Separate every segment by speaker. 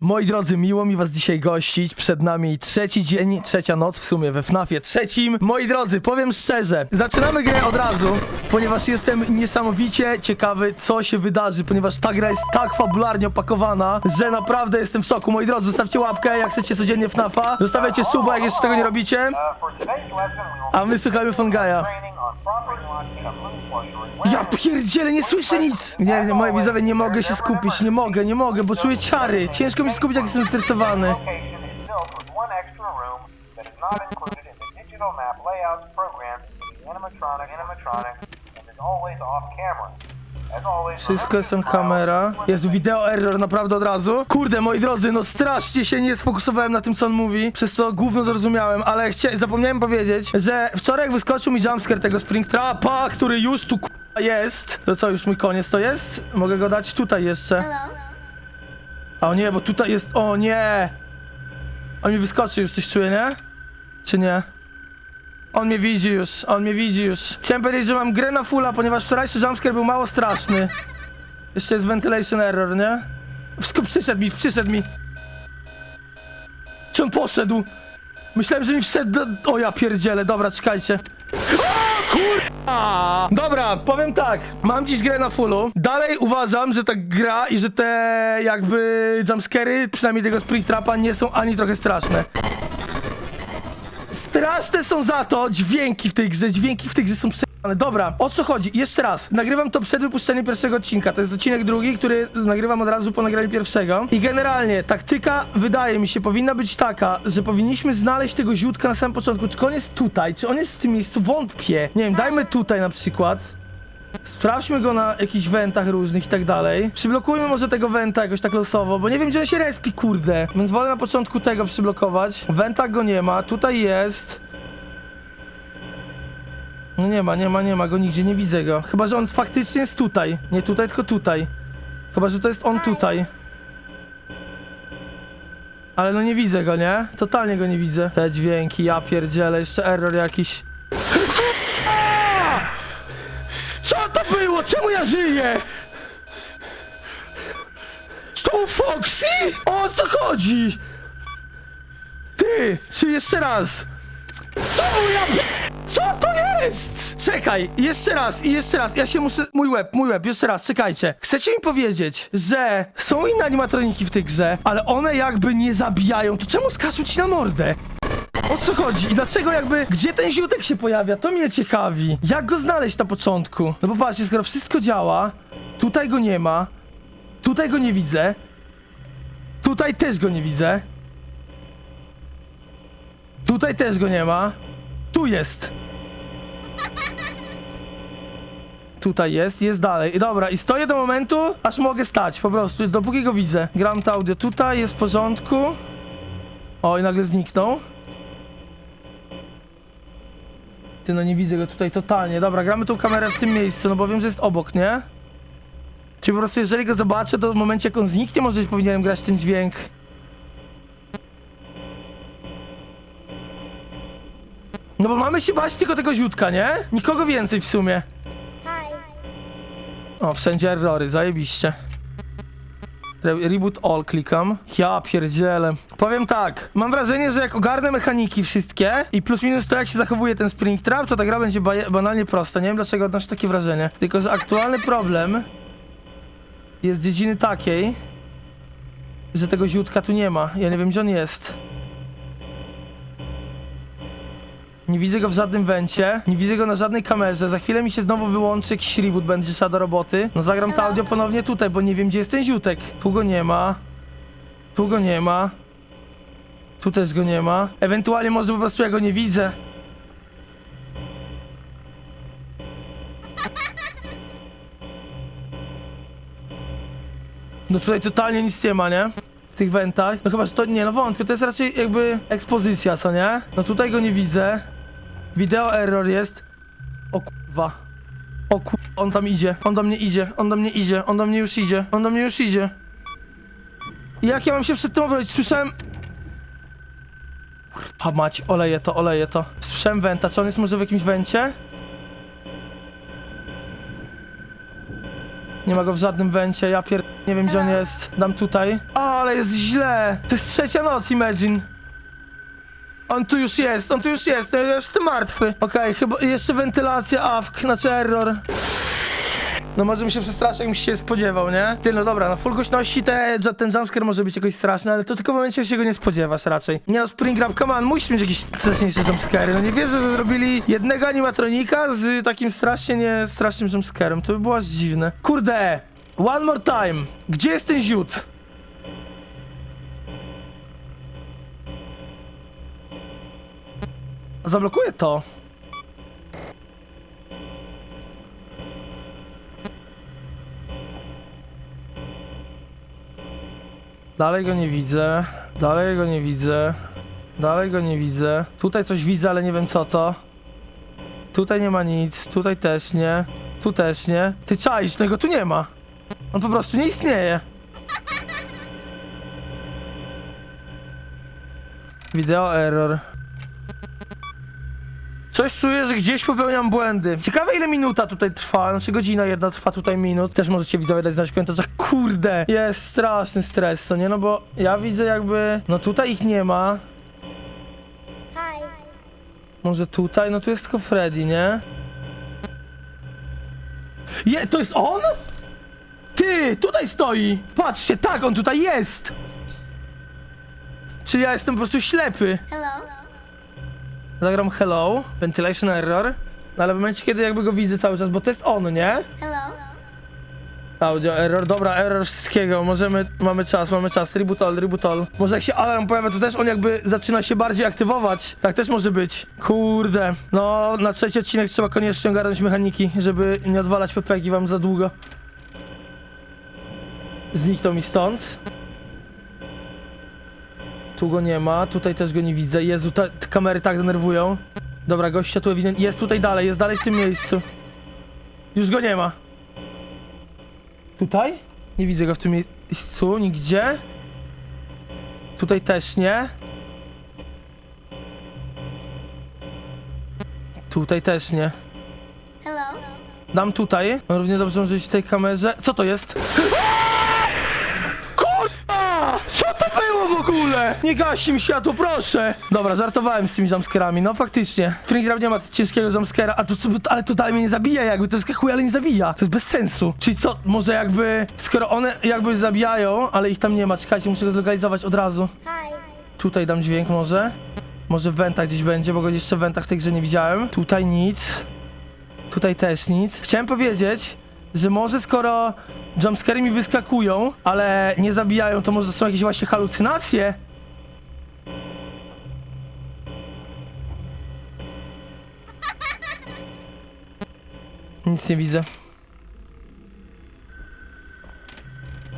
Speaker 1: Moi drodzy, miło mi was dzisiaj gościć. Przed nami trzeci dzień, trzecia noc w sumie we FNAFie trzecim. Moi drodzy, powiem szczerze, zaczynamy grę od razu, ponieważ jestem niesamowicie ciekawy, co się wydarzy, ponieważ ta gra jest tak fabularnie opakowana, że naprawdę jestem w szoku. Moi drodzy, zostawcie łapkę, jak chcecie codziennie FNAFa. Zostawiajcie suba, jak jeszcze tego nie robicie. A my słuchajmy Fongaja. Ja pierdzielę, nie słyszę nic! Nie, nie, moi widzowie, nie mogę się skupić, nie mogę, nie mogę, bo czuję ciary. Ciężko mi się skupić, jak jestem stresowany. Wszystko jest tam kamera. Jest wideo error naprawdę od razu. Kurde, moi drodzy, no strasznie się nie sfokusowałem na tym, co on mówi, przez co gówno zrozumiałem, ale chcia... zapomniałem powiedzieć, że wczoraj wyskoczył mi jumpscare tego Springtrapa, który już tu k***a jest. To co, już mój koniec to jest? Mogę go dać tutaj jeszcze. A o nie, bo tutaj jest... O nie! On mi wyskoczy już, coś czuje, nie? Czy nie? On mnie widzi już, on mnie widzi już. Chciałem powiedzieć, że mam grę na fulla, ponieważ wczorajszy jumpscare był mało straszny. Jeszcze jest ventilation error, nie? Wszystko przyszedł mi, przyszedł mi. Czy on poszedł? Myślałem, że mi wszedł do... O ja pierdzielę, dobra, czekajcie. Kurwa! Dobra, powiem tak. Mam dziś grę na fullu. Dalej uważam, że ta gra i że te jakby jumpscary, przynajmniej tego Springtrapa, nie są ani trochę straszne. Straszne są za to dźwięki w tej grze, dźwięki w tej grze są przejebane. Dobra, o co chodzi? Jeszcze raz, nagrywam to przed wypuszczeniem pierwszego odcinka, to jest odcinek drugi, który nagrywam od razu po nagraniu pierwszego. I generalnie taktyka, wydaje mi się, powinna być taka, że powinniśmy znaleźć tego ziutka na samym początku. Czy on jest tutaj? Czy on jest w tym miejscu? Wątpię. Nie wiem, dajmy tutaj na przykład. Sprawdźmy go na jakichś wentach różnych i tak dalej. Przyblokujmy może tego wenta jakoś tak losowo, bo nie wiem gdzie on się respi, kurde. Więc wolę na początku tego przyblokować. W wentach go nie ma, tutaj jest. No nie ma, nie ma, nie ma go nigdzie, nie widzę go. Chyba, że on faktycznie jest tutaj. Nie tutaj, tylko tutaj. Chyba, że to jest on tutaj. Ale no nie widzę go, nie? Totalnie go nie widzę. Te dźwięki, ja pierdzielę, jeszcze error jakiś. Było? Czemu ja żyję? To Foxy? O co chodzi? Ty, czy jeszcze raz? Co ja... Co to jest? Czekaj, jeszcze raz i jeszcze raz. Ja się muszę... Mój łeb, mój łeb, jeszcze raz, czekajcie. Chcecie mi powiedzieć, że są inne animatroniki w tej grze, ale one jakby nie zabijają, to czemu skaczą ci na mordę? O co chodzi? I dlaczego jakby... Gdzie ten ziutek się pojawia? To mnie ciekawi. Jak go znaleźć na początku? No bo patrzcie, skoro wszystko działa, tutaj go nie ma, tutaj go nie widzę, tutaj też go nie widzę, tutaj też go nie ma, tu jest. Tutaj jest, jest dalej. Dobra, i stoję do momentu, aż mogę stać, po prostu, dopóki go widzę. Gram to audio tutaj, jest w porządku. O, i nagle zniknął. Ty, no nie widzę go tutaj totalnie. Dobra, gramy tą kamerę w tym miejscu, no bo wiem, że jest obok, nie? Czyli po prostu jeżeli go zobaczę, to w momencie jak on zniknie, może powinienem grać ten dźwięk. No bo mamy się bać tylko tego ziutka, nie? Nikogo więcej w sumie. O, wszędzie errory, zajebiście. Re reboot all klikam. Ja pierdzielę. Powiem tak, mam wrażenie, że jak ogarnę mechaniki wszystkie i plus minus to jak się zachowuje ten Springtrap, to ta gra będzie ba banalnie prosta. Nie wiem dlaczego odnoszę takie wrażenie. Tylko, że aktualny problem jest dziedziny takiej, że tego ziutka tu nie ma. Ja nie wiem gdzie on jest. Nie widzę go w żadnym wencie, nie widzę go na żadnej kamerze. Za chwilę mi się znowu wyłączy jakiś reboot, będzie trzeba do roboty. No zagram to audio ponownie tutaj, bo nie wiem gdzie jest ten ziutek. Tu go nie ma. Tu go nie ma. Tu też go nie ma. Ewentualnie może po prostu ja go nie widzę. No tutaj totalnie nic nie ma, nie? W tych wentach. No chyba, że to nie, no wątpię, to jest raczej jakby ekspozycja, co nie? No tutaj go nie widzę. Wideo error jest. O kurwa. O kur... On tam idzie, on do mnie idzie, on do mnie idzie, on do mnie już idzie, on do mnie już idzie. I jak ja mam się przed tym obronić? Słyszałem... Kurwa mać, oleję to, oleję to. Słyszałem wenta, czy on jest może w jakimś wencie? Nie ma go w żadnym wencie, ja pier... Nie wiem gdzie on jest. Dam tutaj. Ale ale jest źle. To jest trzecia noc, Imagine. On tu już jest, on tu już jest, ja jestem martwy. Okej, chyba jeszcze wentylacja, awk, znaczy error. No może mi się przestraszył, jakbym się spodziewał, nie? Ty, no dobra, na full głośności te, ten jumpscare może być jakoś straszny, ale to tylko w momencie, jak się go nie spodziewasz raczej. Nie no, Springtrap, come on, musisz mieć jakieś straszniejsze jumpscary. No nie wierzę, że zrobili jednego animatronika z takim strasznie nie strasznym jumpscarem. To by było aż dziwne. Kurde, one more time. Gdzie jest ten ziut? Zablokuję to. Dalej go nie widzę. Dalej go nie widzę. Dalej go nie widzę. Tutaj coś widzę, ale nie wiem co to. Tutaj nie ma nic. Tutaj też nie. Tu też nie. Ty czaisz, tego tu nie ma. On po prostu nie istnieje. Wideo error. Coś czuję, że gdzieś popełniam błędy. Ciekawe ile minuta tutaj trwa, znaczy godzina jedna trwa tutaj minut. Też możecie widzowie dać znać w komentarzach. Kurde, jest straszny stres, co nie? No bo ja widzę jakby, no tutaj ich nie ma.
Speaker 2: Hi.
Speaker 1: Może tutaj? No tu jest tylko Freddy, nie? Je, to jest on? Ty, tutaj stoi! Patrzcie, tak, on tutaj jest! Czy ja jestem po prostu ślepy?
Speaker 2: Hello.
Speaker 1: Zagram hello, ventilation error. No ale w momencie, kiedy jakby go widzę cały czas, bo to jest on, nie?
Speaker 2: Hello.
Speaker 1: Audio error, dobra, error wszystkiego, możemy, mamy czas, mamy czas, reboot all, reboot all. Może jak się alarm pojawia, to też on jakby zaczyna się bardziej aktywować. Tak też może być. Kurde, no na trzeci odcinek trzeba koniecznie ogarnąć mechaniki, żeby nie odwalać pepeki wam za długo. Zniknął mi stąd. Tu go nie ma, tutaj też go nie widzę. Jezu, te, te kamery tak denerwują. Dobra, gościa tu ewidentnie, jest tutaj dalej, jest dalej w tym miejscu. Już go nie ma. Tutaj? Nie widzę go w tym miejscu, nigdzie. Tutaj też nie. Tutaj też nie.
Speaker 2: Hello.
Speaker 1: Dam tutaj. Równie dobrze może być w tej kamerze. Co to jest? Kurwa! Co to było w? Nie gaś mi światło, proszę! Dobra, żartowałem z tymi jumpscarami, no faktycznie. Springtrap nie ma ciężkiego jumpscara, a to, ale to dalej mnie nie zabija jakby, to skakuje, ale nie zabija. To jest bez sensu. Czyli co, może jakby, skoro one jakby zabijają, ale ich tam nie ma, czekajcie, muszę go zlokalizować od razu.
Speaker 2: Hi.
Speaker 1: Tutaj dam dźwięk może. Może w wentach gdzieś będzie, bo go jeszcze w wentach w tej grze nie widziałem. Tutaj nic. Tutaj też nic. Chciałem powiedzieć, że może skoro jumpscary mi wyskakują, ale nie zabijają, to może to są jakieś właśnie halucynacje? Nic nie widzę.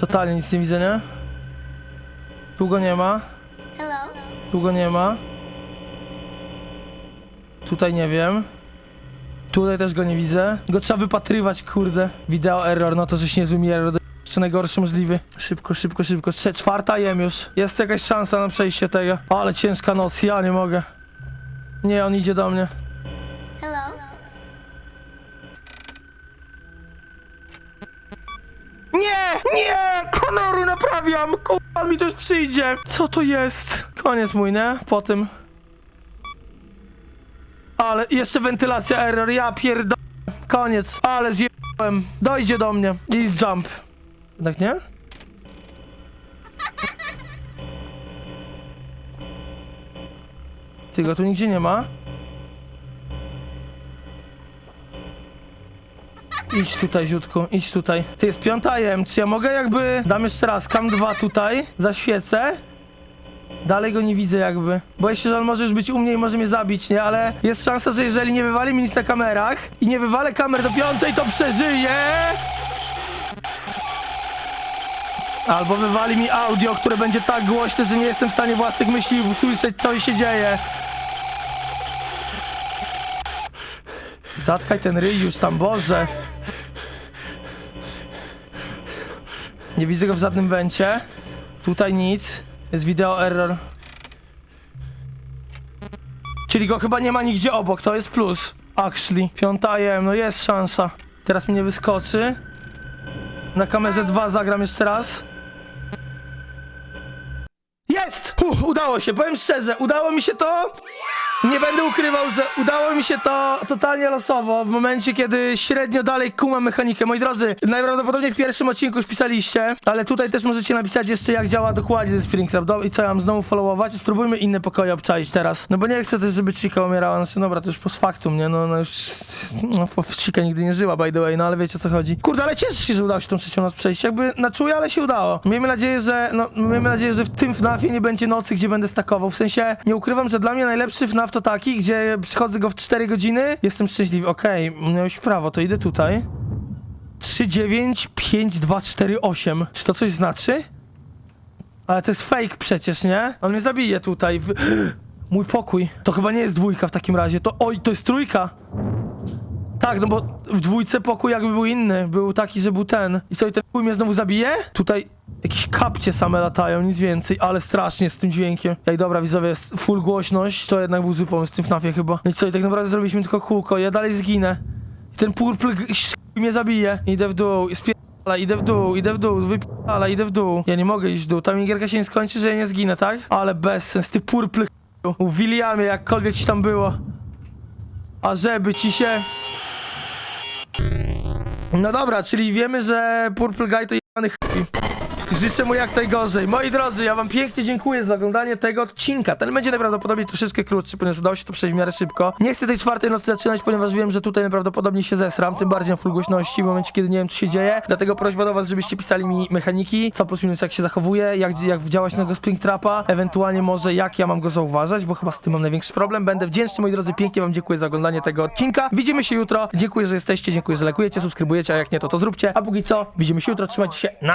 Speaker 1: Totalnie nic nie widzę, nie? Tu go nie ma.
Speaker 2: Hello.
Speaker 1: Tu go nie ma. Tutaj nie wiem. Tutaj też go nie widzę. Go trzeba wypatrywać, kurde. Wideo error, no to żeś nie mi error. Jeszcze najgorszy możliwy. Szybko, szybko, szybko. Trze- czwarta jem już. Jest jakaś szansa na przejście tego. Ale ciężka noc, ja nie mogę. Nie, on idzie do mnie. Nie! Kamery naprawiam! Kurwa, mi już przyjdzie! Co to jest? Koniec mój, nie? Po tym. Ale jeszcze wentylacja error, ja pierdolę. Koniec. Ale zjebałem. Dojdzie do mnie. I jump. Tak nie? Ty go tu nigdzie nie ma. Idź tutaj, ziutku, idź tutaj. Ty jest piąta jem, czy ja mogę jakby... Dam jeszcze raz, kam dwa tutaj, zaświecę. Dalej go nie widzę jakby. Boję się, że on może już być u mnie i może mnie zabić, nie? Ale jest szansa, że jeżeli nie wywali mi nic na kamerach i nie wywalę kamer do piątej, to przeżyję! Albo wywali mi audio, które będzie tak głośne, że nie jestem w stanie własnych myśli usłyszeć, co się dzieje. Zatkaj ten ryj już tam, Boże. Nie widzę go w żadnym wencie. Tutaj nic. Jest wideo error. Czyli go chyba nie ma nigdzie obok, to jest plus. Actually. Piąta jem, no jest szansa. Teraz mi nie wyskoczy. Na kamerze 2 zagram jeszcze raz. Jest! Udało się, powiem szczerze, udało mi się to. Nie będę ukrywał, że udało mi się to totalnie losowo w momencie, kiedy średnio dalej kumam mechanikę. Moi drodzy, najprawdopodobniej w pierwszym odcinku już pisaliście, ale tutaj też możecie napisać jeszcze jak działa dokładnie ten Springtrap. Do, I co, ja mam znowu followować? Spróbujmy inne pokoje obczaić teraz. No bo nie chcę też, żeby Chica umierała. Znaczy, dobra, to już post factum, nie? No, no już... No, Chica nigdy nie żyła, by the way, no ale wiecie o co chodzi. Kurde, ale cieszę się, że udało się tą trzecią noc przejść. Jakby na czuję, ale się udało. Miejmy nadzieję, że... No, miejmy nadzieję, że w tym FNAFie nie będzie nocy, gdzie będę stakował. W sensie, nie ukrywam, że dla mnie najlepszy FNAF to taki, gdzie przychodzę go w 4 godziny, jestem szczęśliwy. Okej, miałeś prawo, to idę tutaj. 3, 9, 5, 2, 4, 8. Czy to coś znaczy? Ale to jest fake przecież, nie? On mnie zabije tutaj. W... Mój pokój. To chyba nie jest dwójka w takim razie. To oj, to jest trójka. Tak, no bo w dwójce pokój jakby był inny. Był taki, że był ten. I co, i ten chuj mnie znowu zabije? Tutaj jakieś kapcie same latają, nic więcej, ale strasznie z tym dźwiękiem. Ej, dobra, widzowie, full głośność. To jednak był zły pomysł w tym FNAFie chyba. No i co, i tak naprawdę zrobiliśmy tylko kółko. Ja dalej zginę. I ten purple mnie zabije. Idę w dół, spierdala, idę w dół, idę w dół, wypierdala, idę w dół. Ja nie mogę iść w dół. Ta minigierka się nie skończy, że ja nie zginę, tak? Ale bez sens, ty purple Williamie, jakkolwiek ci tam było. A żeby ci się... No dobra, czyli wiemy, że Purple Guy to jebany chuj. Życzę mu jak najgorzej. Moi drodzy, ja wam pięknie dziękuję za oglądanie tego odcinka. Ten będzie najprawdopodobniej troszeczkę krótszy, ponieważ udało się to przejść w miarę szybko. Nie chcę tej czwartej nocy zaczynać, ponieważ wiem, że tutaj najprawdopodobniej się zesram, tym bardziej na full głośności, w momencie, kiedy nie wiem, co się dzieje. Dlatego prośba do was, żebyście pisali mi mechaniki, co plus minus jak się zachowuje, jak, jak działać na tego Springtrapa, ewentualnie może jak ja mam go zauważać, bo chyba z tym mam największy problem. Będę wdzięczny, moi drodzy, pięknie wam dziękuję za oglądanie tego odcinka. Widzimy się jutro. Dziękuję, że jesteście, dziękuję, że lajkujecie, subskrybujecie, a jak nie, to to zróbcie. A póki co, widzimy się jutro, trzymajcie się. Na.